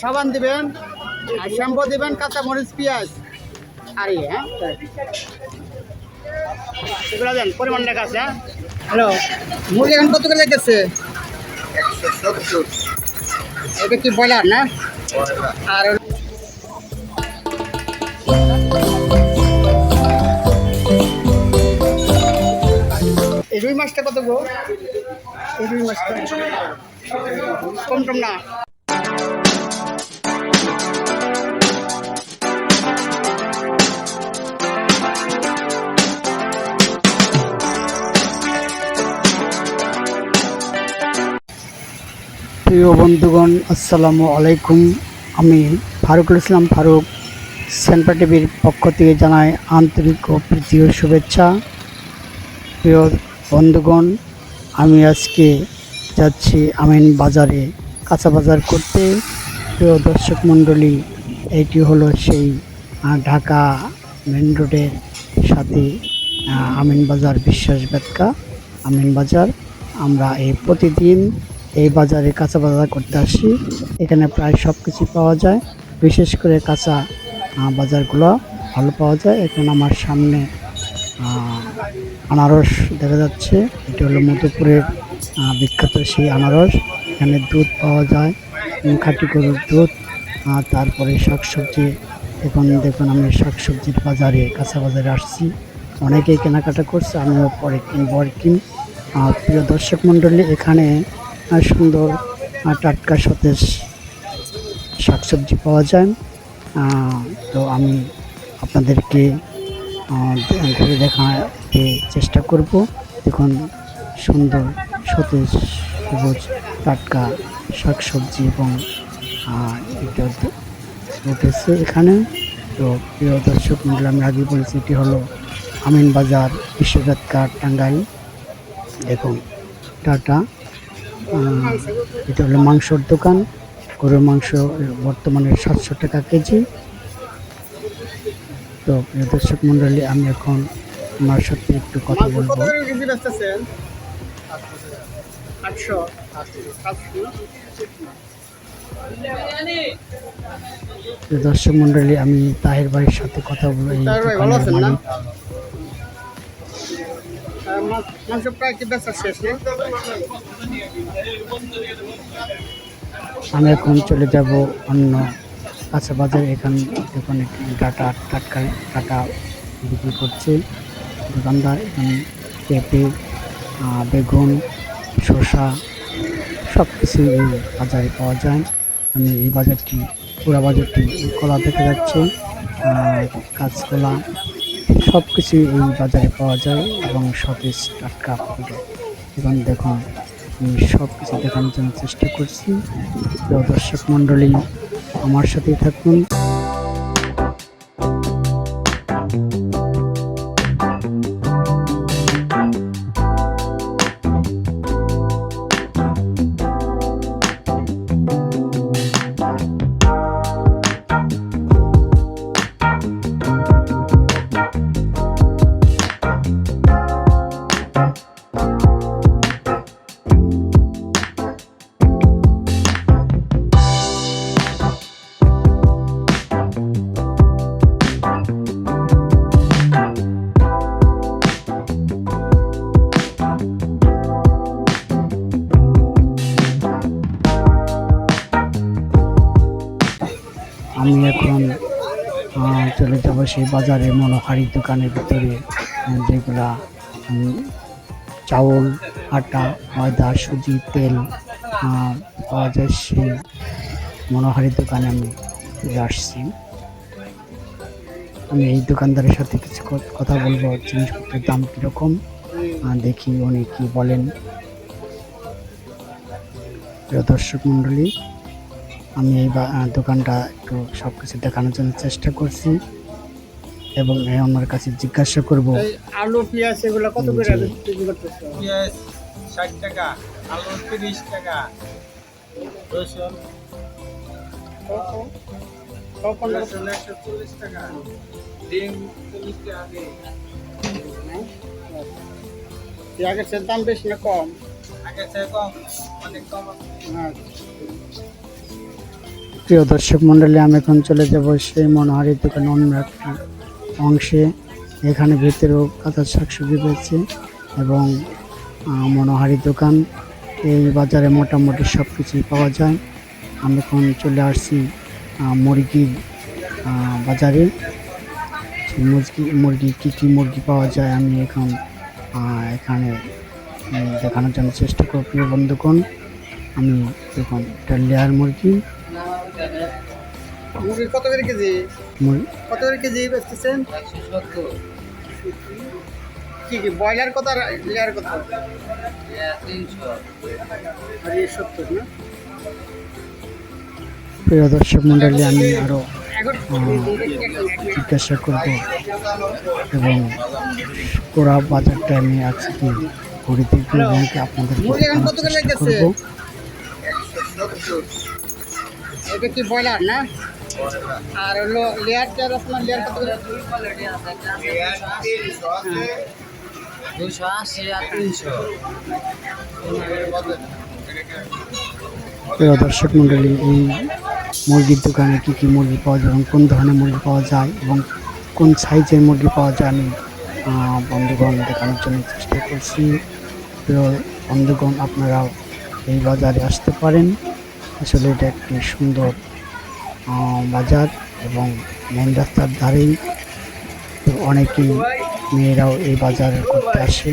সাবান দিবেন আর শ্যাম্পু দিবেন কাঁচা মরিচ পেঁয়াজ, আর ইয়ে হ্যাঁ দেন, পরিমাণ লেখা আছে হ্যাঁ? হ্যালো, মুরগি এখন কত করে সত্তর এটা কি ব্রয়লার আর রুই মাছটা কত গো? রুই মাছটা কম টম না। প্রিয় বন্ধুগণ, আসসালামু আলাইকুম। আমি ফারুকুল ইসলাম ফারুক সেন্ট্রা টিভির পক্ষ থেকে জানাই আন্তরিক ও প্রীতি ও শুভেচ্ছা। প্রিয় বন্ধুগণ, আমি আজকে যাচ্ছি আমিন বাজারে কাঁচা বাজার করতে। প্রিয় দর্শক মণ্ডলী এটি হলো সেই ঢাকা মেন রোডের সাথে আমিন বাজার বিশ্বাস বেতকা আমিন বাজার, আমরা এই প্রতিদিন এই বাজারে কাঁচা বাজার করতে আসি। এখানে প্রায় সব কিছু পাওয়া যায়। বিশেষ করে কাঁচা বাজারগুলো ভালো পাওয়া যায়। এখন আমার সামনে আনারস দেখা যাচ্ছে। এটা হলো মধুপুরের বিখ্যাত সেই আনারস। এখানে দুধ পাওয়া যায়। খাঁটি গরুর দুধ। তারপরে শাকসবজি। এখন দেখুন আমি শাকসবজির বাজারে, কাঁচা বাজারে আসছি। অনেকেই কেনাকাটা করছে, আমিও পরে কিনবো আর কিন প্রিয় দর্শক মণ্ডলী, এখানে সুন্দর আহ, টাটকা সতেজ শাকসবজি পাওয়া যায়। তো আমি আপনাদেরকে ঘুরে দেখাতে চেষ্টা করব। দেখুন সুন্দর সতেজ সবুজ টাটকা শাকসবজি এবং এটা উঠেছে এখানে। তো প্রিয় দর্শক মন্ডল আমি আগে বলেছি এটি হলো আমিন বাজার বিশ্বজাতকার টাঙ্গাইল। দেখুন টাটা। এটা হলো মাংসর দোকান। গরুর মাংস বর্তমানে সাতশো টাকা কেজি। তো দর্শক মণ্ডলী আমি এখন আমার সাথে একটু কথা বলব। দর্শক মণ্ডলী আমি তাহের ভাইয়ের সাথে কথা বলব। মাংস প্রায় শেষ আমি এখন চলে যাব অন্য বাজারে। এখান এখানে ডাটা, টাটকা টাটা বিক্রি করছে। দোকানদার, এখানে পেঁপে বেগুন, শসা সব কিছু এই বাজারে পাওয়া যায়। আমি এই বাজারটি, পুরা বাজারটি কলা দেখা যাচ্ছে। কাঁচকলা সব কিছুই এই বাজারে পাওয়া যায় এবং সতেজ টাটকা পাওয়া এবং দেখুন আমি সব কিছু দেখানোর জন্য চেষ্টা করছি। দর্শক মণ্ডলী, আমার সাথেই থাকুন। আমি এখন চলে যাব সেই বাজারে মনোহারি দোকানের ভিতরে যেগুলা চাউল, আটা, ময়দা, সুজি, তেল পাওয়া যায় সেই মনোহারি দোকানে আমি চলে আসছি। আমি এই দোকানদারের সাথে কিছু কথা বলব, জিনিসপত্রের দাম কীরকম দেখি উনি কি বলেন। প্রিয় দর্শক মণ্ডলী আমি এই বা- দোকানটা একটু সব কিছু দেখানোর জন্য চেষ্টা করছি এবং এই ওনার কাছে জিজ্ঞাসা করব। আলু পেঁয়াজ এগুলো কত করে। বিক্রি করতেছো? পেঁয়াজ ষাট টাকা আলু তিরিশ টাকা। রসুন রসুন ডিম দাম বেশি না কম? আগের থেকে কম অনেক কম আছে। হ্যাঁ। প্রিয় দর্শক মণ্ডলী, আমি এখন চলে যাব সেই মনোহারি দোকান অন্য একটি অংশে। এখানে ভিতরেও কাঁচা শাকসবজি রয়েছে এবং মনোহারি দোকান। এই বাজারে মোটামুটি সব কিছুই পাওয়া যায়। আমি এখন চলে আসছি মুরগির বাজারে। মুরগি মুরগি, কী কী মুরগি পাওয়া যায় আমি এখন এখানে দেখানোর জন্য চেষ্টা করব। প্রিয় বন্ধুগণ, আমি এখন এটা লেয়ার মুরগি মুরগি কত করে কেজি? কত করে কেজি বেচতেছেন? কি কি ব্রয়লার কত আর লেয়ার কত? সত্তর না? প্রিয় দর্শক মণ্ডলী আমি আরও জিজ্ঞাসা করব এবং কোরা বাজারটা আমি আজকে ঘুরে দেখব এবং আপনাদের লেগেছে? করব। এটা কি ব্রয়লার না? আর হলো লেয়ার কত। দুশো আশি আর তিনশো। প্রিয় দর্শক মণ্ডলী এই মুরগির দোকানে কী কী মুরগি পাওয়া যায় এবং কোন ধরনের মুরগি পাওয়া যায় এবং কোন সাইজের মুরগি পাওয়া যায় আমি বন্ধুগণ দেখানোর জন্য চেষ্টা করছি। প্রিয় বন্ধুগণ আপনারাও এই বাজারে আসতে পারেন। আসলে এটা একটি সুন্দর বাজার এবং মেন রাস্তার ধারেই অনেকেই মেয়েরাও এই বাজার করতে আসে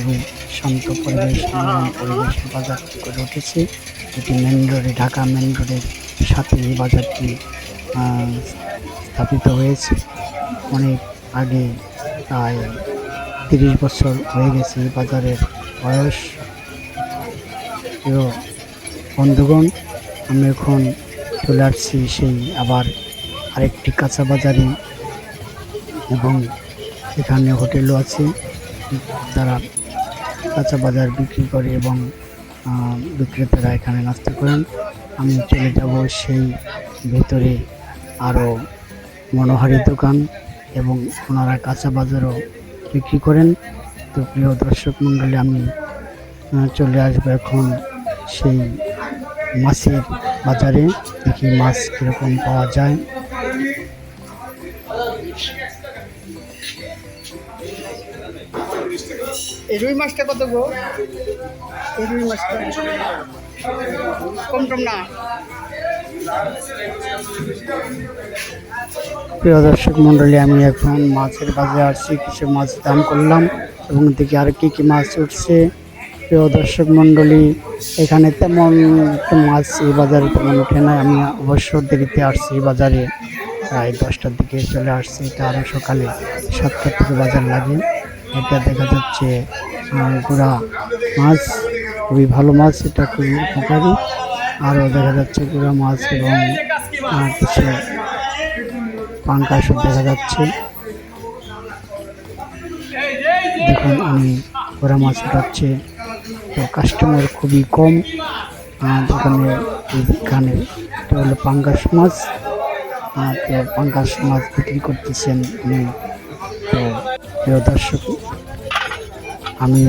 এবং শান্ত পরিবেশ পরিবেশে বাজার করে উঠেছে। এটি মেন রোডে ঢাকা মেন রোডের সাথে এই বাজারটি স্থাপিত হয়েছে। অনেক আগে প্রায় তিরিশ বছর হয়ে গেছে এই বাজারের বয়স। প্রিয় বন্ধুগণ আমি এখন চলে আসছি সেই আবার আরেকটি কাঁচা বাজারে এবং এখানে হোটেলও আছে। তারা কাঁচা বাজার বিক্রি করে এবং বিক্রেতারা এখানে নাস্তা করেন। আমি চলে যাব সেই ভেতরে আরও মনোহারি দোকান এবং ওনারা কাঁচা বাজারও বিক্রি করেন। তো প্রিয় দর্শক মণ্ডলী, আমি চলে আসব এখন সেই মাছের বাজারে দেখি মাছ কীরকম পাওয়া যায়। এই রুই মাছটা কত গো? এই রুই মাছটা কম টম না? প্রিয় দর্শক মণ্ডলী আমি এখন মাছের বাজারে আসছি কিছু মাছ দাম করলাম এবং দেখি আর কি কি মাছ উঠছে। প্রিয় দর্শক মণ্ডলী, এখানে তেমন মাছ এই বাজারে তেমন ওঠে না আমি অবশ্য দেরিতে আসছি এই বাজারে, প্রায় দশটার দিকে চলে আসছি এটা আরও সকালে সাতটার থেকে বাজার লাগে। এটা দেখা যাচ্ছে গুড়া মাছ, খুবই ভালো মাছ, এটা খুবই উপকারী। আরও দেখা যাচ্ছে গুড়া মাছ এবং কিছু পাঙ্কাশও দেখা যাচ্ছে। দেখুন, আমি ওরা মাছ উঠাচ্ছে। তো কাস্টমার খুবই কম। আহ, দোকানে এখানে এটা হলো পাঙ্কাশ মাছ। তো পাঙ্কাশ মাছ বিক্রি করতেছেন উনি। তো প্রিয় দর্শক আমি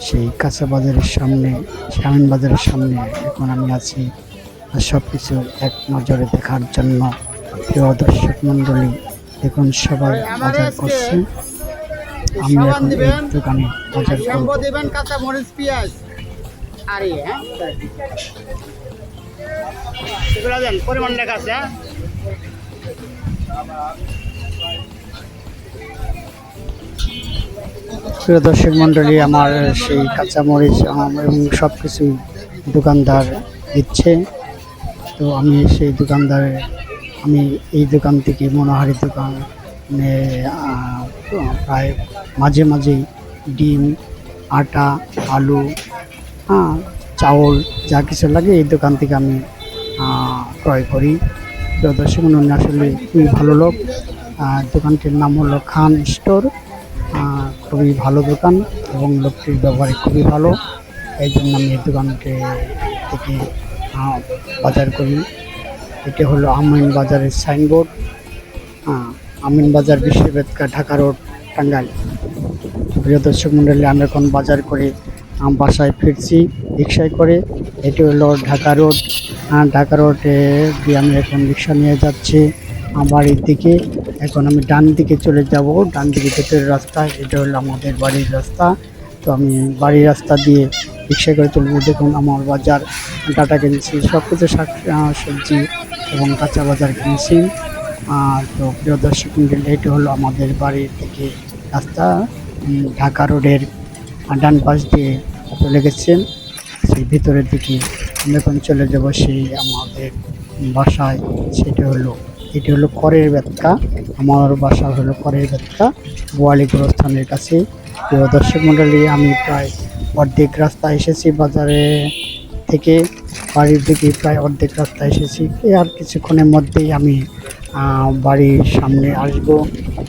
সেই কাঁচা বাজারের সামনে শামিন বাজারের সামনে এখন আমি আছি। সব কিছু এক নজরে দেখার জন্য প্রিয় দর্শক মণ্ডলী দেখুন সবাই বাজার করছে। আমি এখন দোকানে বাজার করব। হ্যাঁ? হ্যাঁ? প্রিয় দর্শক মণ্ডলী, আমার সেই কাঁচামরিচ, আম এবং সব কিছুই দোকানদার দিচ্ছে। তো আমি সেই দোকানদার আমি এই দোকান থেকে মনোহারি দোকানে প্রায় মাঝে মাঝেই ডিম, আটা, আলু হ্যাঁ চাউল যা কিছু লাগে এই দোকান থেকে আমি ক্রয় করি। দর্শক মণ্ডলী আসলে খুবই ভালো লোক। দোকানটির নাম হলো খান স্টোর। খুবই ভালো দোকান এবং লোকটির ব্যবহার খুবই ভালো। এই জন্য আমি এই দোকানকে থেকে বাজার করি। এটা হলো আমিন বাজারের সাইনবোর্ড। আমিন বাজার বিশ্ববেদকা ঢাকা রোড, টাঙ্গাইল। প্রিয় দর্শক মণ্ডলী আমি এখন বাজার করে বাসায় ফিরছি রিক্সায় করে। এটি হলো ঢাকা রোড। ঢাকা রোডে দিয়ে আমি এখন রিক্সা নিয়ে যাচ্ছি বাড়ির দিকে। এখন আমি ডান দিকে চলে যাব। ডান দিকে ভেতরের রাস্তা এটা হলো আমাদের বাড়ির রাস্তা। তো আমি বাড়ির রাস্তা দিয়ে রিক্সা করে চলবো। দেখুন আমার বাজার ডাটা কিনেছি সব কিছু শাক সবজি এবং কাঁচা বাজার কিনছি। আর তো প্রিয় দর্শক মন্ডলী, এটি হলো আমাদের বাড়ির থেকে রাস্তা। ঢাকা রোডের ডান পাশ দিয়ে চলে গেছেন সেই ভিতরের দিকে আমরা এখন চলে যাব সেই আমাদের বাসায়, সেটা হলো, এটি হলো করের বেতকা। আমার বাসা হলো করের বেতকা বোয়ালি গোরস্থানের কাছে। প্রিয় দর্শক মণ্ডলী, আমি প্রায় অর্ধেক রাস্তা এসেছি বাজারে থেকে, বাড়ির দিকে প্রায় অর্ধেক রাস্তা এসেছি। আর কিছুক্ষণের মধ্যেই আমি বাড়ির সামনে আসব।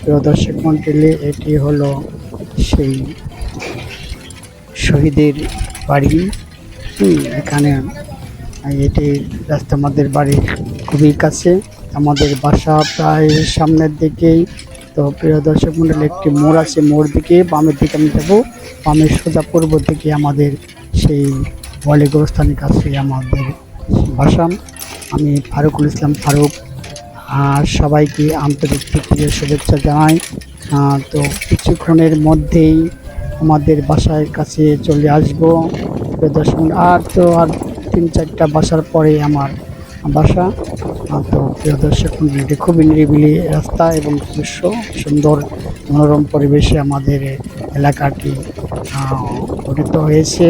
প্রিয় দর্শক মণ্ডলী, এটি হলো সেই শহীদের বাড়ি। এখানে এটি রাস্তা আমাদের বাড়ির খুবই কাছে। আমাদের বাসা প্রায় সামনের দিকেই। তো প্রিয় দর্শক মন্ডলী, একটি মোড় আছে মোড় দিকে, বামের দিকে আমি যাব। বামের সোজা পূর্ব দিকে আমাদের সেই বলে গোরস্থানের কাছে আমাদের বাসা। আমি ফারুকুল ইসলাম ফারুক, আর সবাইকে আন্তরিক শুভেচ্ছা জানাই। তো কিছুক্ষণের মধ্যেই আমাদের বাসার কাছে চলে আসব। দর্শক আর তো আর তিন চারটা বাসার পরে আমার বাসা। তো প্রিয় দর্শক মণ্ডলী, এটি খুবই নিরিবিলি রাস্তা এবং দৃশ্য সুন্দর মনোরম পরিবেশে আমাদের এলাকাটি গঠিত হয়েছে।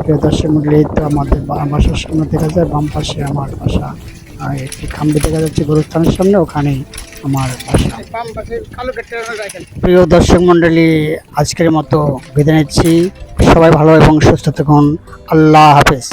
প্রিয় দর্শক মন্ডলী তো আমাদের বাসার সামনে দেখা যায় বাম পাশে আমার বাসা একটি খাম্বি দেখা যাচ্ছে গোরস্থানের সামনে। ওখানেই আমার প্রিয় দর্শক মণ্ডলী, আজকের মতো বিদায় নিচ্ছি। সবাই ভালো এবং সুস্থ থাকুন। আল্লাহ হাফেজ।